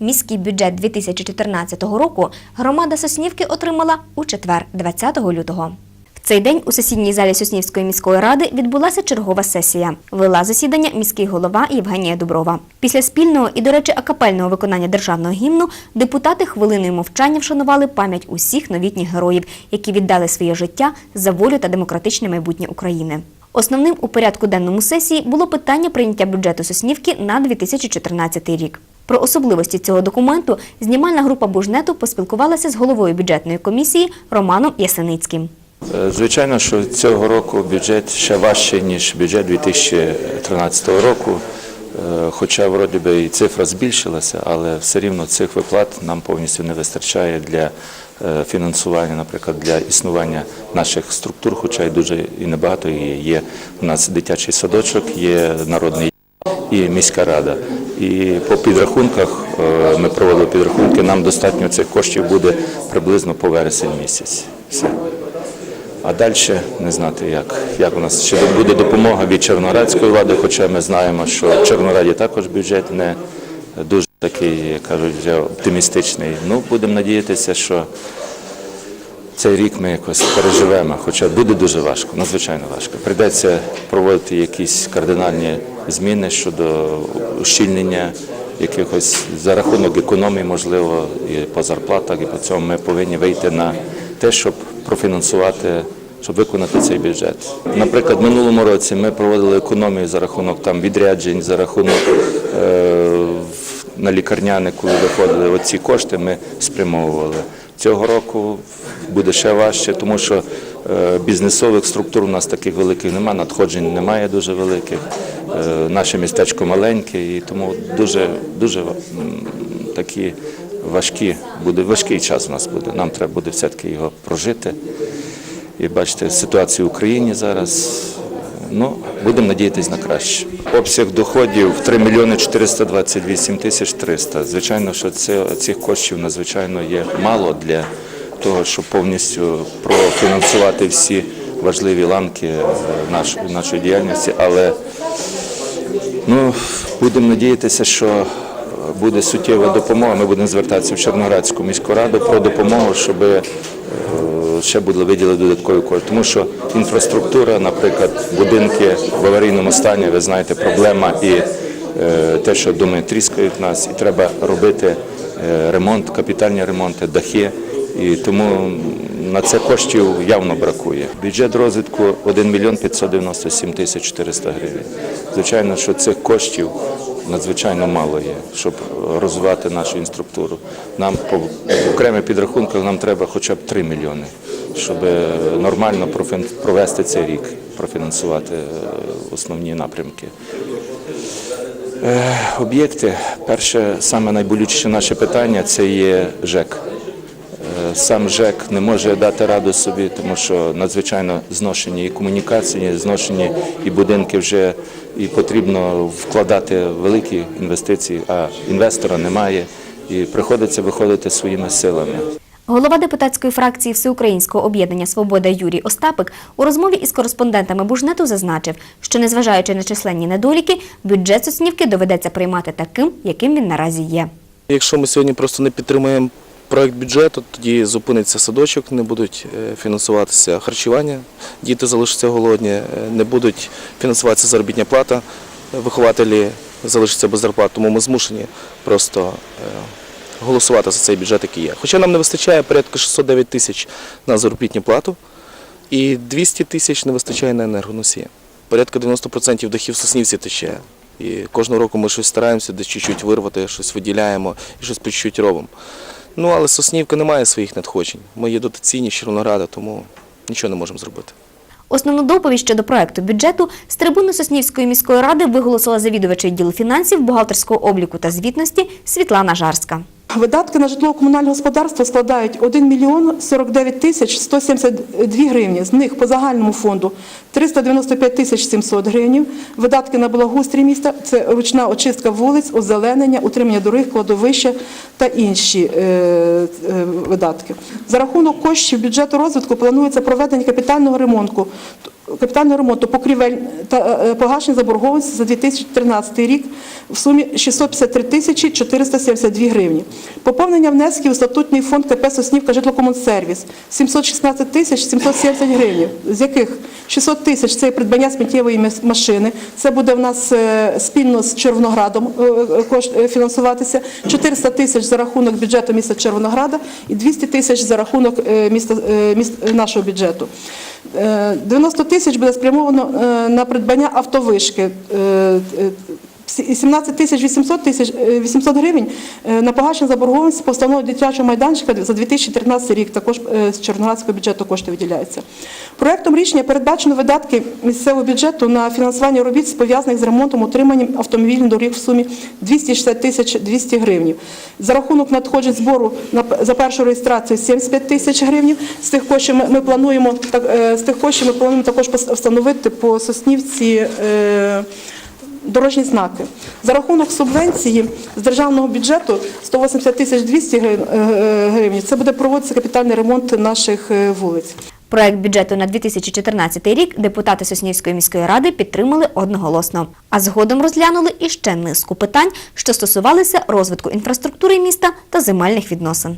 Міський бюджет 2014 року громада Соснівки отримала у четвер, 20 лютого. В цей день у сесійній залі Соснівської міської ради відбулася чергова сесія. Вела засідання міський голова Євгенія Дуброва. Після спільного і, до речі, акапельного виконання державного гімну депутати хвилиною мовчання вшанували пам'ять усіх новітніх героїв, які віддали своє життя за волю та демократичне майбутнє України. Основним у порядку денному сесії було питання прийняття бюджету Соснівки на 2014 рік. Про особливості цього документу знімальна група Бужнету поспілкувалася з головою бюджетної комісії Романом Ясеницьким. Е, Звичайно, що цього року бюджет ще важчий, ніж бюджет 2013 року. Е, Хоча вроді би і цифра збільшилася, але все рівно цих виплат нам повністю не вистачає для е, фінансування, наприклад, для існування наших структур, хоча й дуже і небагато є. Є у нас дитячий садочок, є народний і міська рада. І по підрахунках е, ми проводили підрахунки. Нам достатньо цих коштів буде приблизно по вересень місяць. Все. А далі не знати, як, як у нас ще буде допомога від Червоноградської влади, хоча ми знаємо, що в Червонораді також бюджет не дуже такий, як кажуть, оптимістичний. Ну, будемо надіятися, що цей рік ми якось переживемо, хоча буде дуже важко, надзвичайно важко. Прийдеться проводити якісь кардинальні зміни щодо ущільнення якихось за рахунок економії, можливо, і по зарплатах, і по цьому ми повинні вийти на те, щоб профінансувати. Щоб виконати цей бюджет. Наприклад, минулому році ми проводили економію за рахунок там відряджень, за рахунок е, на лікарняни, коли виходили оці кошти, ми спрямовували. Цього року буде ще важче, тому що е, бізнесових структур у нас таких великих немає, надходжень немає дуже великих. Е, Наше містечко маленьке і тому дуже, дуже такі важкі, буде важкий час у нас буде. Нам треба буде все-таки його прожити. І бачите, ситуацію в Україні зараз. Ну, будемо надіятися на краще. Обсяг доходів 3 мільйони 428 тисяч 300. Звичайно, що це, цих коштів надзвичайно є мало для того, щоб повністю профінансувати всі важливі ланки е, наш, нашої діяльності. Але ну, будемо надіятися, що буде суттєва допомога. Ми будемо звертатися в Чорноградську міську раду про допомогу, щоб е, ще були виділені додаткові кошти. Тому що інфраструктура, наприклад, будинки в аварійному стані, ви знаєте, проблема і е, те, що доми тріскають нас, і треба робити е, ремонт, капітальні ремонти, дахи. І тому на це коштів явно бракує. Бюджет розвитку 1 мільйон 597 тисяч 400 гривень. Звичайно, що цих коштів надзвичайно мало є, щоб розвивати нашу інструктуру. Нам по окремих підрахунках нам треба хоча б 3 мільйони, щоб нормально профін- провести цей рік, профінансувати е, основні напрямки. Е, Об'єкти, перше, саме найболючіше наше питання це є ЖЕК. Е, Сам ЖЕК не може дати раду собі, тому що надзвичайно зношені і комунікації, зношені і будинки вже і потрібно вкладати великі інвестиції, а інвестора немає, і приходиться виходити своїми силами. Голова депутатської фракції Всеукраїнського об'єднання Свобода Юрій Остапик у розмові із кореспондентами Бужнету зазначив, що незважаючи на численні недоліки, бюджет Соснівки доведеться приймати таким, яким він наразі є. Якщо ми сьогодні просто не підтримуємо проект бюджету, тоді зупиниться садочок, не будуть е, фінансуватися харчування, діти залишаться голодні, е, не будуть фінансуватися заробітня плата, вихователі залишаться без зарплат, тому ми змушені просто е, голосувати за цей бюджет, який є. Хоча нам не вистачає порядка 609 тисяч на заробітну плату і 200 тисяч не вистачає на енергоносії. Порядка 90% дахів Соснівці тече. І кожного року ми щось стараємося десь чуть-чуть вирвати, щось виділяємо і щось по чуть-чуть робимо. Ну, але Соснівка не має своїх надходжень. Ми є дотаційні з тому нічого не можемо зробити. Основну доповідь щодо проекту бюджету з трибуни Соснівської міської ради виголосила завідувача відділу фінансів, бухгалтерського обліку та звітності Світлана Жарська. Видатки на житлово-комунальне господарство складають 1 мільйон 49 тисяч 172 гривні. З них по загальному фонду 395 тисяч 700 гривень. Видатки на благоустрій міста – це ручна очистка вулиць, озеленення, утримання доріг, кладовища та інші е, е, видатки. За рахунок коштів бюджету розвитку планується проведення капітального ремонту капітального ремонту покрівель та е, погашення заборгованості за 2013 рік в сумі 653 тисячі 472 гривні. Поповнення внесків у статутний фонд КП «Соснівка житлокомунсервіс» 716 тисяч 770 гривень, з яких 600 тисяч – це придбання сміттєвої машини. Це буде в нас е, спільно з Червоноградом е, е, е, фінансуватися. 400 тисяч за рахунок бюджету міста Червонограда і 200 тисяч за рахунок е, міста, е, нашого бюджету. Е, 90 тисяч буде спрямовано е, на придбання автовишки. Е, е, 17 тисяч 800 тисяч е, 800 гривень е, на погашення заборгованості по дитячого майданчика за 2013 рік. Також е, з Чорноградського бюджету кошти виділяються. Проектом рішення передбачено видатки місцевого бюджету на фінансування робіт, пов'язаних з ремонтом, утриманням автомобільних доріг в сумі 260 тисяч 200 гривень. За рахунок надходжень збору за першу реєстрацію 75 тисяч гривень. З тих коштів ми, плануємо так, е, з тих коштів ми плануємо також встановити по Соснівці. Е, Дорожні знаки. За рахунок субвенції з державного бюджету 180 тисяч 200 гривень, е. Це буде проводитися капітальний ремонт наших е, вулиць. Проект бюджету на 2014 рік депутати Соснівської міської ради підтримали одноголосно. А згодом розглянули іще низку питань, що стосувалися розвитку інфраструктури міста та земельних відносин.